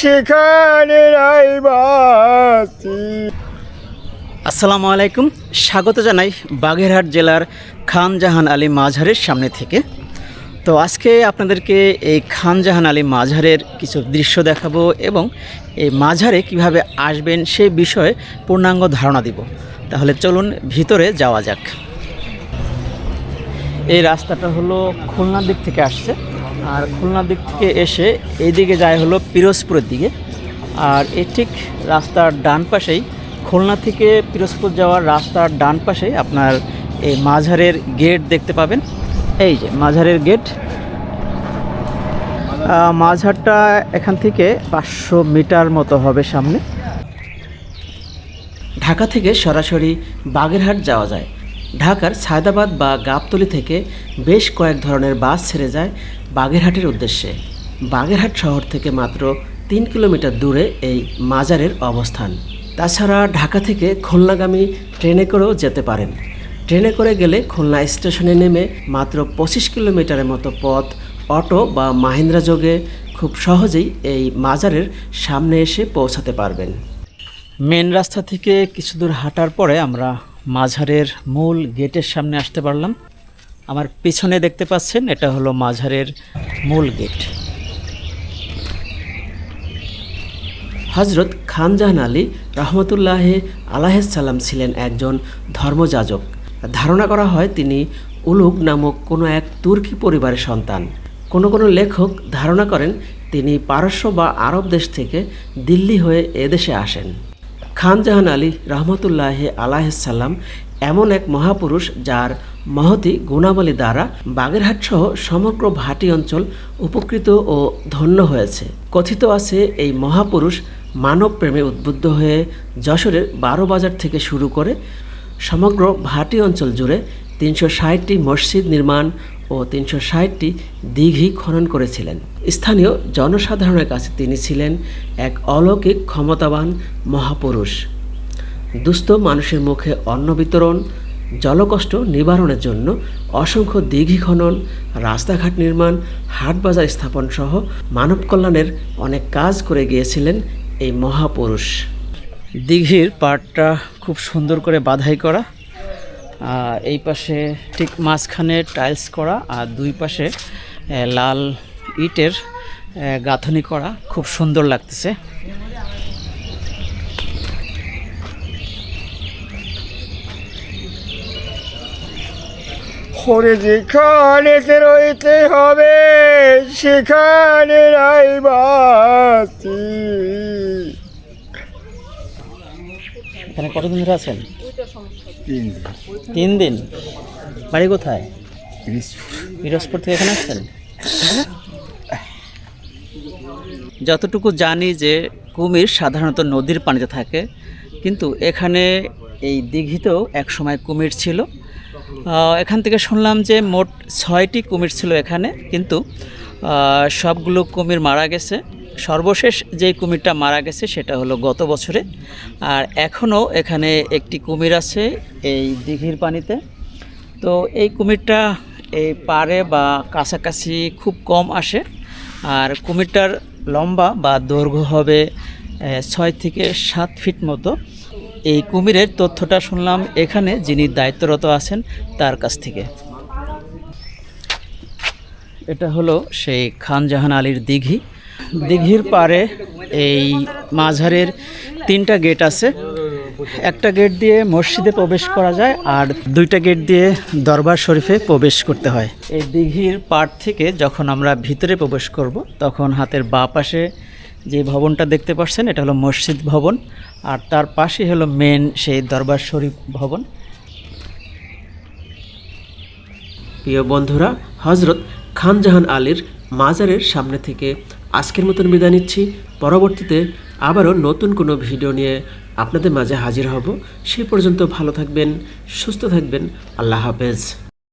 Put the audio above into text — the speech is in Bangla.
সেখানে আসসালামু আলাইকুম। স্বাগত জানাই বাগেরহাট জেলার খান জাহান আলী মাঝারের সামনে থেকে। তো আজকে আপনাদেরকে এই খান জাহান আলী মাঝারের কিছু দৃশ্য দেখাবো এবং এই মাঝারে কীভাবে আসবেন সেই বিষয়ে পূর্ণাঙ্গ ধারণা দিব। তাহলে চলুন ভিতরে যাওয়া যাক। এই রাস্তাটা হলো খুলনার দিক থেকে আসছে। আর খুলনার দিক থেকে এসে এইদিকে যায় হলো পিরোজপুরের দিকে। আর এই ঠিক রাস্তার ডান পাশেই, খুলনা থেকে পিরোজপুর যাওয়ার রাস্তার ডান পাশে আপনার এই মাঝারের গেট দেখতে পাবেন। এই যে মাঝারের গেট। মাঝারটা এখান থেকে পাঁচশো মিটার মতো হবে সামনে। ঢাকা থেকে সরাসরি বাগেরহাট যাওয়া যায়। ঢাকার সায়দাবাদ বা গাবতলি থেকে বেশ কয়েক ধরনের বাস ছেড়ে যায় বাগেরহাটের উদ্দেশ্যে। বাগেরহাট শহর থেকে মাত্র তিন কিলোমিটার দূরে এই মাজারের অবস্থান। তাছাড়া ঢাকা থেকে খুলনাগামী ট্রেনে করেও যেতে পারেন। ট্রেনে করে গেলে খুলনা স্টেশনে নেমে মাত্র পঁচিশ কিলোমিটারের মতো পথ, অটো বা মাহিন্দ্রা যোগে খুব সহজেই এই মাজারের সামনে এসে পৌঁছাতে পারবেন। মেন রাস্তা থেকে কিছু দূর হাঁটার পরে আমরা মাঝারের মূল গেটের সামনে আসতে পারলাম। আমার পিছনে দেখতে পাচ্ছেন, এটা হলো মাঝারের মূল গেট। হজরত খানজাহান আলী রহমতুল্লাহ সালাম ছিলেন একজন ধর্মযাজক। ধারণা করা হয় তিনি উলুগ নামক কোনো এক তুর্কি পরিবারের সন্তান। কোনো কোনো লেখক ধারণা করেন তিনি পারস্য বা আরব দেশ থেকে দিল্লি হয়ে এদেশে আসেন। খানজাহান আলী রহমতুল্লাহ আলাহিসাল্লাম এমন এক মহাপুরুষ যার মহতি গুণাবলী দ্বারা বাগেরহাট সহ সমগ্র ভাটি অঞ্চল উপকৃত ও ধন্য হয়েছে। কথিত আছে এই মহাপুরুষ মানব প্রেমে উদ্বুদ্ধ হয়ে যশোরের বারো বাজার থেকে শুরু করে সমগ্র ভাটি অঞ্চল জুড়ে তিনশো ষাটটি মসজিদ নির্মাণ ও তিনশো ষাটটি দিঘি খনন করেছিলেন। স্থানীয় জনসাধারণের কাছে তিনি ছিলেন এক অলৌকিক ক্ষমতাবান মহাপুরুষ। দুস্থ মানুষের মুখে অন্ন বিতরণ, জলকষ্ট নিবারণের জন্য অসংখ্য দিঘি খনন, রাস্তাঘাট নির্মাণ হাট বাজার স্থাপন সহ মানব কল্যাণের অনেক কাজ করে গিয়েছিলেন এই মহাপুরুষ। দিঘির পাড়টা খুব সুন্দর করে বাধাই করা এই পাশে ঠিক মাঝখানে টাইলস করা আর দুই পাশে লাল ইটের গাঁথনি করা। খুব সুন্দর লাগতেছে। ওরে যেখানে রইতে হবে, সেখানে রাইবাতি এখানে কতদিন ধরে আছেন? তিন দিন। বাড়ি কোথায়? পিরোজপুর। থেকে এখানে আসছেন? যতটুকু জানি যে কুমির সাধারণত নদীর পানিতে থাকে কিন্তু এখানে এই দীঘিতেও এক সময় কুমির ছিল। এখান থেকে শুনলাম যে মোট ছয়টি কুমির ছিল এখানে কিন্তু সবগুলো কুমির মারা গেছে। সর্বশেষ যে কুমিরটা মারা গেছে সেটা হলো গত বছরে। আর এখনও এখানে একটি কুমির আছে এই দিঘির পানিতে। তো এই কুমিরটা এই পাড়ে বা কাছাকাছি খুব কম আসে। আর কুমিরটার লম্বা বা দৈর্ঘ্য হবে ছয় থেকে সাত ফিট মতো। এই কুমিরের তথ্যটা শুনলাম এখানে যিনি দায়িত্বরত আছেন তার কাছ থেকে। এটা হলো সেই খানজাহান আলীর দিঘি। দিঘির পারে এই মাঝারের তিনটা গেট আছে। একটা গেট দিয়ে মসজিদে প্রবেশ করা যায় আর দুইটা গেট দিয়ে দরবার শরীফে প্রবেশ করতে হয়। এই দিঘির পাড় থেকে যখন আমরা ভিতরে প্রবেশ করব, তখন হাতের বাঁ পাশে যে ভবনটা দেখতে পাচ্ছেন, এটা হলো মসজিদ ভবন। আর তার পাশে হলো মেন সেই দরবার শরীফ ভবন। প্রিয় বন্ধুরা হজরত খানজাহান আলীর মাজারের সামনে থেকে আজকের মতন বিদায় নিচ্ছি। পরবর্তীতে আবারও নতুন কোনো ভিডিও নিয়ে আপনাদের মাঝে হাজির হব। সেই পর্যন্ত ভালো থাকবেন, সুস্থ থাকবেন। আল্লাহ হাফেজ।